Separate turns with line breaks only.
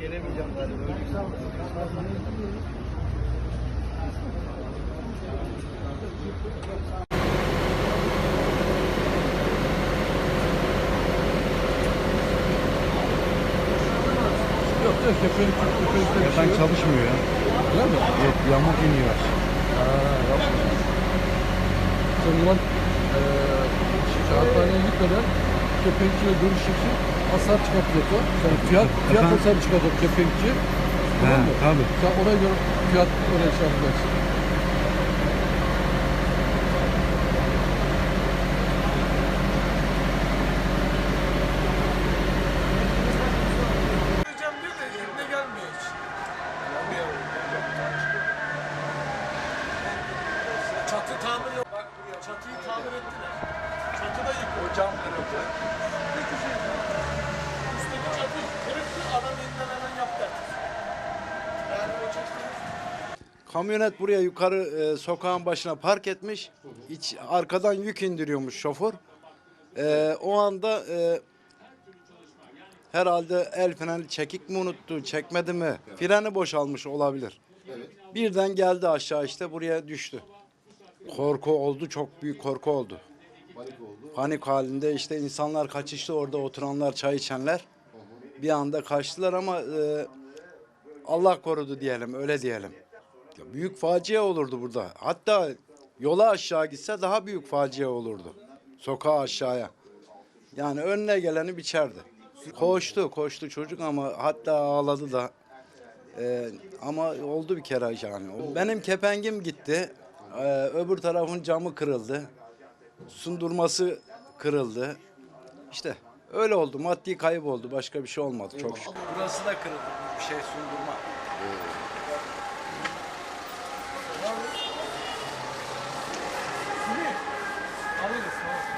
Gelemeyeceğim galiba.
Yok yok şey
Ben
yok.
çalışmıyor ya.
Öyle mi?
Yok yamuk iniyor.
Ha, yapma. Zaman eee kağıthaneye gitmeden kepenkçiyle görüşecek için hasar çıkartacak o. Sen fiyat, fiyat
Efendim?
hasar çıkartacak kepenkçi.
He,
Tamam mı?
tabii.
Sen ona göre fiyat öyle şey yapacaksın.
Geleceğim diyor da yerine gelmiyor hiç. Çatı tamir yok. Bak buraya çatıyı tamir ettiler. Da yıkıldı. O cam kırıldı. Üstteki çatı kırıktı. Adam yeniden hemen yaptı. Yani o
Kamyonet buraya yukarı e, sokağın başına park etmiş. İç, arkadan yük indiriyormuş şoför. E, o anda e, herhalde el freni çekik mi unuttu, çekmedi mi? Freni boşalmış olabilir. Birden geldi aşağı işte buraya düştü. Korku oldu, çok büyük korku oldu. Panik halinde işte insanlar kaçıştı orada oturanlar, çay içenler. Bir anda kaçtılar ama e, Allah korudu diyelim, öyle diyelim. Ya büyük facia olurdu burada. Hatta yola aşağı gitse daha büyük facia olurdu. Sokağa aşağıya. Yani önüne geleni biçerdi. Koştu, koştu çocuk ama hatta ağladı da. Ee, ama oldu bir kere yani. Benim kepengim gitti. Ee, öbür tarafın camı kırıldı. Sundurması kırıldı. İşte öyle oldu. Maddi kayıp oldu. Başka bir şey olmadı çok şükür. Burası da kırıldı. Bir şey sundurma.
alırız. Tamam.